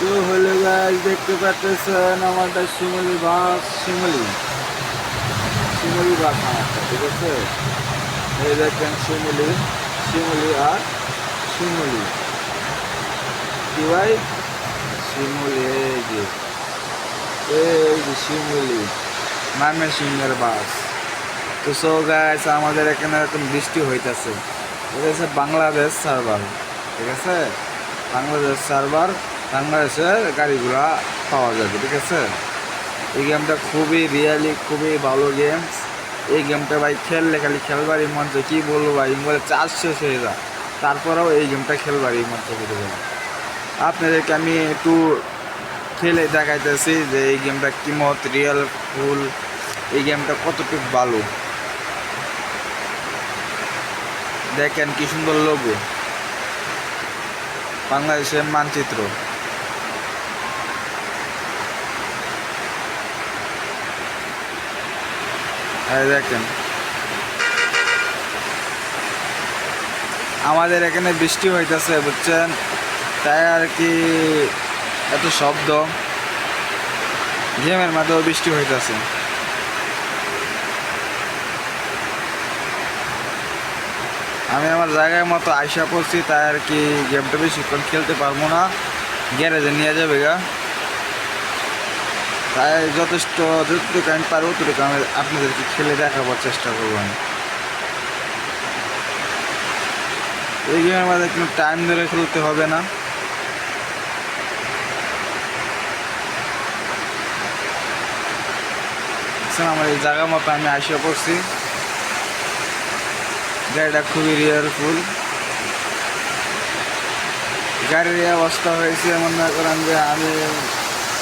তো হলো গাছ দেখতে পাচ্ছেন আমারটা শিমলি বাস শিমলি। শিমলি বাস আমারটা ঠিক আছে? এই দেখেন শিমলি শিমলি আর শিমলি। কি ভাই? শিমলি, এই যে। এই যে শিমলি নামে সিংহের বাস তো সো গাছ আমাদের এখানে এখন বৃষ্টি হইতাছে। এটা হচ্ছে বাংলাদেশ সার্ভার ঠিক আছে? বাংলাদেশ সার্ভার বাংলাদেশের গাড়িগুলা পাওয়া যাবে, ঠিক আছে? এই গেমটা খুবই রিয়েলি, খুবই ভালো গেম। এই গেমটা ভাই খেললে খালি খেলবারই মঞ্চ কি বলব ভাই? বলে চার্জ শেষ হয়ে যায়। তারপরেও এই গেমটা খেলবারই মঞ্চ করে। গেল আপনাদেরকে আমি একটু খেলে দেখাইতেছি যে এই গেমটা কি মত, রিয়েল, ফুল, এই গেমটা কতটুকু ভালো। দেখেন কি সুন্দর লোগো বাংলাদেশের মানচিত্র। এই দেখেন। আমাদের এখানে বৃষ্টি হইতেছে, বুঝছেন? তাই আর কি এত শব্দ। গেমের মাধ্যমে বৃষ্টি হইতেছে। আমি আমার জায়গায় মতো আইসা পড়ছি, তাই আর কি গেমটা বেশিক্ষণ খেলতে পারব না। গ্যারেজে নিয়ে যাবে গা। তাই যথেষ্ট যতটুকু আমি পারব ততটুকু আমি আপনাদেরকে খেলে দেখাবার চেষ্টা করব আমি। এই গেমের মধ্যে কোনো টাইম ধরে খেলতে হবে না। আমার এই জায়গা মতো আমি আসিয়া পড়ছি। গাড়িটা খুবই রিয়ারফুল গাড়ির অবস্থা হয়েছে, মনে করেন যে আমি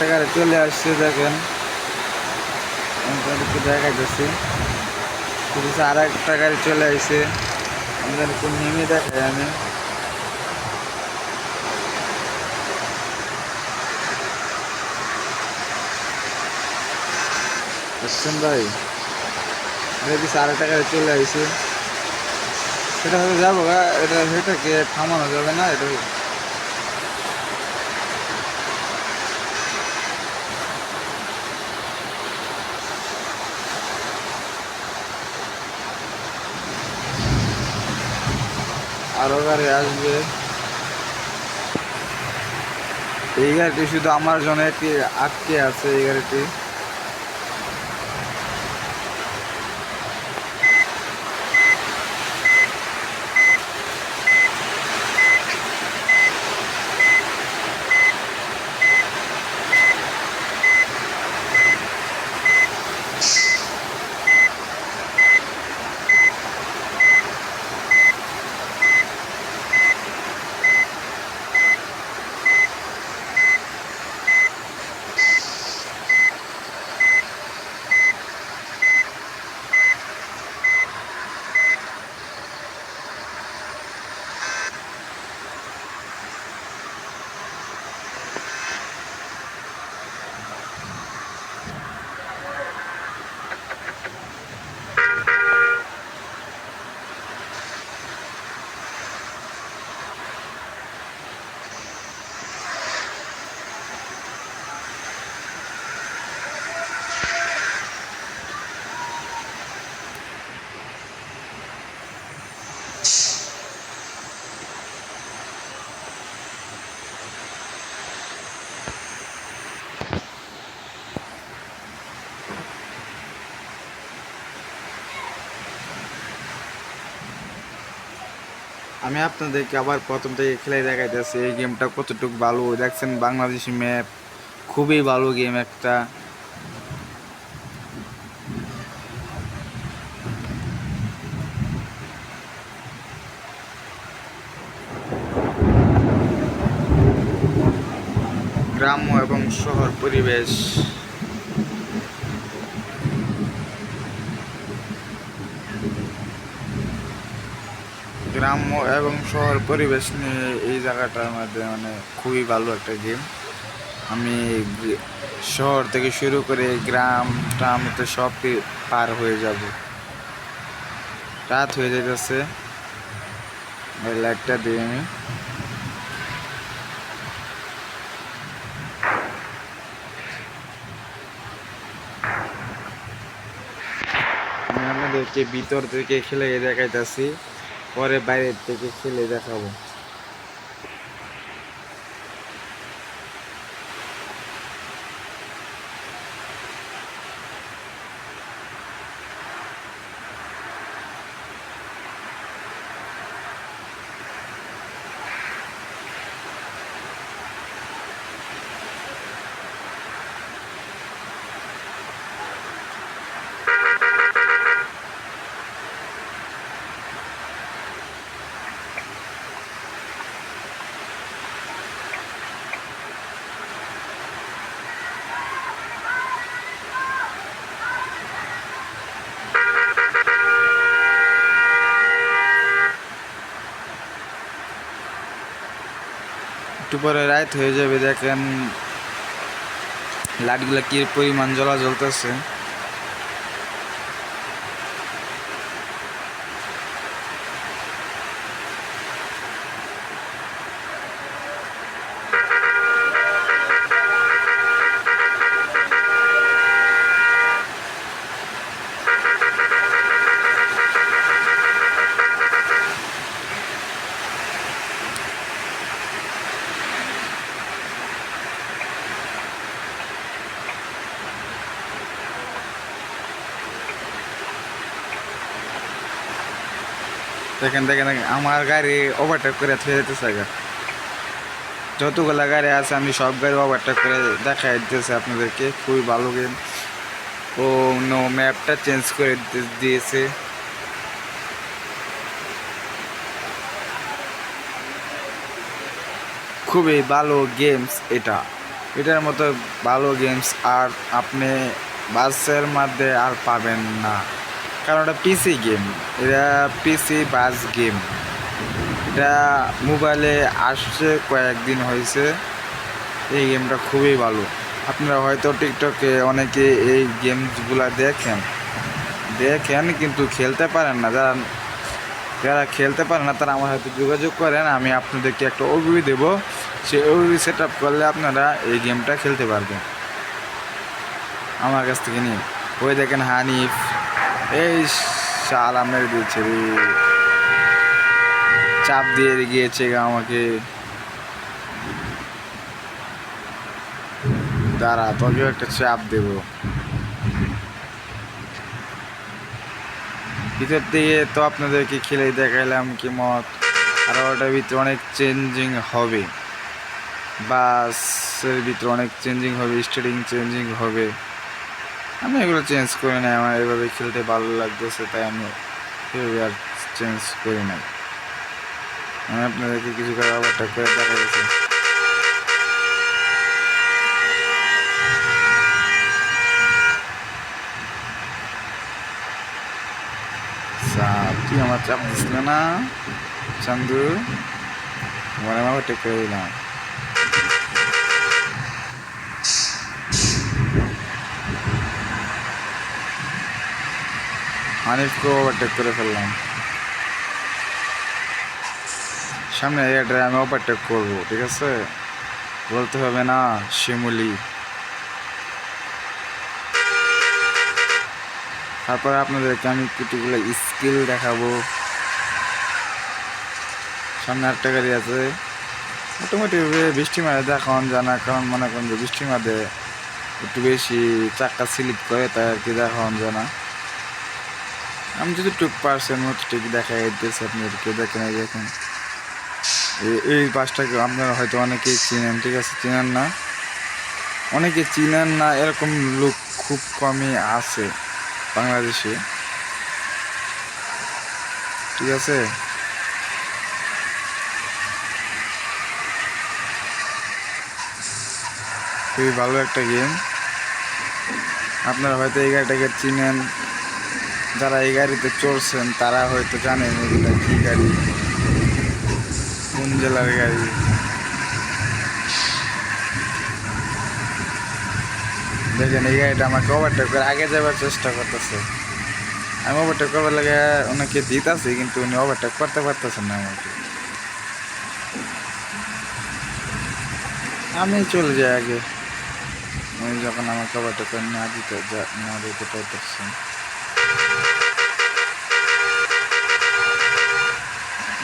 টাকার চলে আসছে, দেখেন। আমি তোমাদেরকে দেখাইতেছি। শুধু আর একটা গাড়ি চলে আসছে আমাদের কোন নেমে দেখাই আমি। বুঝছেন ভাই? দেখি আর একটা গাড়ি চলে আসছে সেটা হয়তো যাব এটা সেটাকে থামানো যাবে না, এটা আরও গাড়ি আসবে। এই গাড়িটি শুধু আমার জন্য একটি আটকে আছে এই গাড়িটি। আমি আপনাদেরকে আবার প্রথম থেকে খেলে দেখাইতেছি, এই গেমটা কতটুকু ভালো। দেখছেন বাংলাদেশি ম্যাপ, খুবই ভালো গেম একটা। গ্রাম্য এবং শহর পরিবেশ গ্রাম্য এবং শহর পরিবেশ নিয়ে এই জায়গাটার মধ্যে মানে খুবই ভালো একটা গেম আমি শহর থেকে শুরু করে গ্রাম ট্রামতে সব পার হয়ে যাব। রাত হয়ে যাইতেছে। ওই লাইটটা দিই আমি আপনাদেরকে ভিতর থেকে খেলে দেখাইতেছি। পরে বাইরের থেকে ছেলে দেখাবো একটু পরে রাত হয়ে যাবে দেখেন। লাইটগুলো কী পরিমাণ জ্বলা জ্বলতেছে। দেখেন দেখেন আমার গাড়ি ওভারটেক করে থয়ে যেতেছে যতগুলা গাড়ি আছে, আমি সব গাড়ি ওভারটেক করে দেখা দিতেছে আপনাদেরকে, খুবই ভালো গেম ও নো ম্যাপটা চেঞ্জ করে দিয়েছে। খুবই ভালো গেমস এটা। এটার মতো ভালো গেমস আর আপনি বাসের মধ্যে আর পাবেন না। কারণ এটা পিসি গেম এটা পিসি বাস গেম এটা মোবাইলে আসছে কয়েকদিন হয়েছে, এই গেমটা খুবই ভালো। আপনারা হয়তো টিকটকে অনেকে এই গেমসগুলো দেখেন। দেখেন কিন্তু খেলতে পারেন না। যারা যারা খেলতে পারেন না, তারা আমার হয়তো যোগাযোগ করেন, আমি আপনাদেরকে একটা ওবিবি দেবো। সেই ওবিবি সেট আপ করলে আপনারা এই গেমটা খেলতে পারবেন। আমার কাছ থেকে নিয়ে ওই দেখেন হানিফ। এই শাল মেরে দিয়েছে রে চাপ দিয়ে গিয়েছে গা আমাকে। দাঁড়া, তোকেও একটা চাপ দেবো। ভিতর থেকে তো আপনাদেরকে খেলে দেখাইলাম কি মত। আর ওটার ভিতরে অনেক চেঞ্জিং হবে। বাসের ভিতরে অনেক চেঞ্জিং হবে স্টারিং চেঞ্জিং হবে। আমি এগুলো চেঞ্জ করি না আমার এভাবে খেলতে ভালো লাগতেছে, তাই আমি আর চেঞ্জ করি না আমি আপনাদেরকে কিছু করে ওভারটেক করে দেখা চাপ তুই আমার চাপ দিছিল না চান্দু। আমার আমার ওভারটেক করে দিলাম। হানিফকে ওভারটেক করে ফেললাম। সামনে এরিয়াটায় আমি ওভারটেক করব, ঠিক আছে? বলতে হবে না, শিমুলি। তারপরে আপনাদেরকে আমি কিছুগুলো স্কিল দেখাবো। সামনে আটটা গাড়ি আছে। মোটামুটি বৃষ্টি মারে দেখান জানা কারণ মনে করেন যে বৃষ্টি মাঝে একটু বেশি চাক্কা স্লিপ করে তাই আর কি দেখান জানা। আমি যদি টুক পার্সেন্ট মতো ঠিক দেখা দিতেছি আপনাদেরকে, দেখেন এই দেখেন। এই বাসটাকে আপনারা হয়তো অনেকেই চিনেন, ঠিক আছে? চিনেন না? অনেকে চিনেন না, এরকম লোক খুব কমই আছে বাংলাদেশে। ঠিক আছে? খুবই ভালো একটা গেম আপনারা হয়তো এই গাড়িটাকে চিনেন যারা এই গাড়িতে চড়ছেন, তারা হয়তো জানেন এগুলা কী গাড়ি, কোন জেলার গাড়ি। দেখেন, এই গাড়িটা আমাকে ওভারটেক করে আগে যাবার চেষ্টা করতেছে। আমি ওভারটেক করবার লাগে ওনাকে দিতেছি, কিন্তু উনি ওভারটেক করতে পারতেছেন না আমাকে। আমি চলে যাই আগে। উনি যখন আমাকে ওভারটেক করে না দিতে না দিতে পারতেছেন।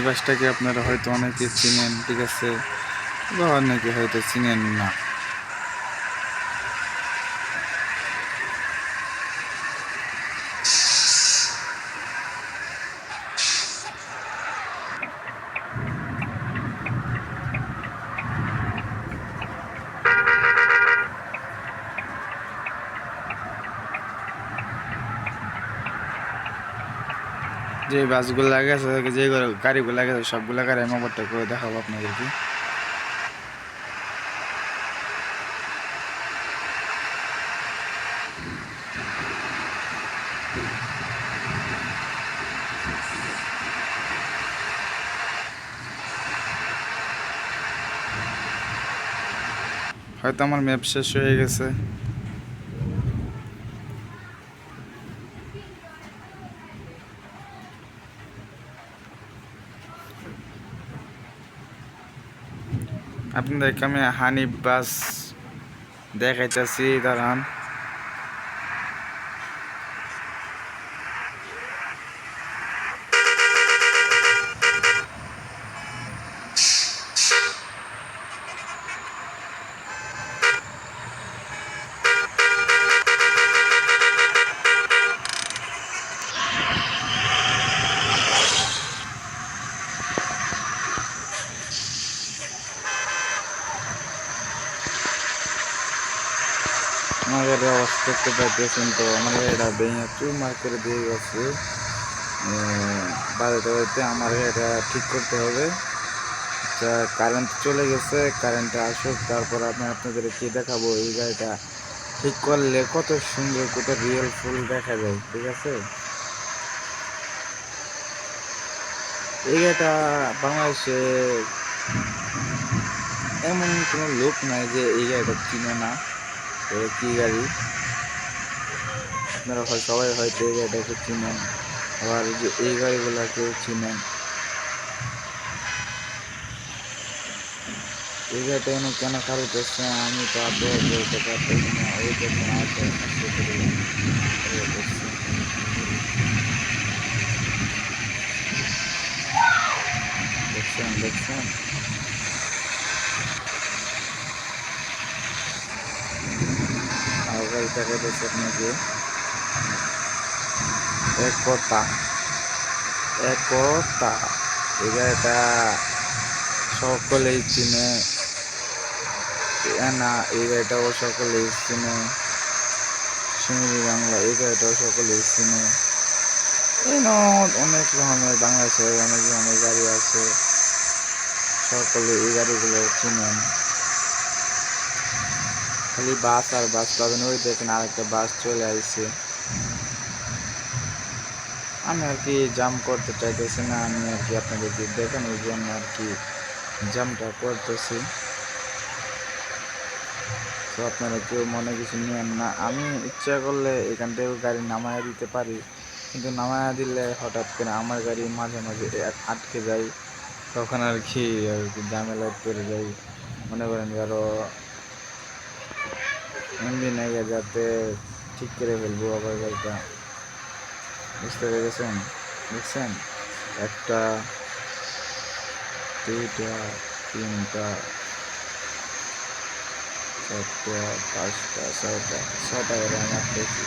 এই বাসটাকে আপনারা হয়তো অনেকে চিনেন ঠিক আছে? বা অনেকে হয়তো চিনেন না। যে বাসগুলো লাগাছে যে গাড়িগুলো লাগাছে সবগুলো গাড়ি আমি ওভারটেক করে দেখাবো আপনাদেরকে। হয়তো আমার ম্যাপ শেষ হয়ে গেছে। আপনাদেরকে আমি হানি বাস দেখাইতেছি দাঁড়ান আমার গাড়ির অবস্থা দেখতে পাইতেছেন তো, আমার গাড়িটা ভেঙে চুরমার করে দিয়ে গেছে। বাড়িতে বাড়িতে আমার গাড়িটা ঠিক করতে হবে। আচ্ছা কারেন্ট চলে গেছে কারেন্টটা আসুক, তারপর আমি আপনাদের কি দেখাবো এই গাড়িটা ঠিক করলে কত সুন্দর, কত রিয়েল ফুল দেখা যায়, ঠিক আছে? এই গাড়িটা বাংলাদেশে এমন কোনো লোক নাই যে এই গাড়িটা চিনে না এটা কি গাড়ি? আপনারা হয় সবাই হয়তো এই গাড়িটাকে চিনেন আবার এই যে এই গাড়িগুলোকেও চিনেন এই গাড়িটা এনে কেন খারাপ করছে আমি তো আদৌ বলতে পারতেছি না ওই দেখুন আদৌ দেখছেন দেখছেন আর গাড়িটাকে দেখছে আপনাকে একতা একতা এই গাড়িটা সকলেই চিনে। না এই গাড়িটাও সকলেই চিনে। শিমিলি বাংলা এই গাড়িটাও সকলেই চিনে। এই ন অনেক রকমের বাংলাদেশে অনেক রকমের গাড়ি আছে। সকলে এই গাড়িগুলো চিনেন খালি বাস আর বাস পাবেন। ওই দেখেন আরেকটা বাস চলে আসছে। আমি আর কি জাম করতে চাইতেছি না, আমি আর কি আপনাদেরকে দেখানোর জন্য আর কি জামটা করতেছি। তো আপনারা কেউ মনে কিছু নিয়েন না, আমি ইচ্ছা করলে এখান থেকেও গাড়ি নামায় দিতে পারি, কিন্তু নামায় দিলে হঠাৎ করে আমার গাড়ি মাঝে মাঝে আটকে যায়, তখন আর কি আর কি ঝামেলায় পড়ে যাই। মনে করেন কারও এমবি নেই যাতে ঠিক করে ফেলব আবার গাড়িটা বুঝতে পেরেছেন? দেখছেন? একটা, দুইটা, তিনটা, চারটা, পাঁচটা ছটা ছটা করে আমার দেখি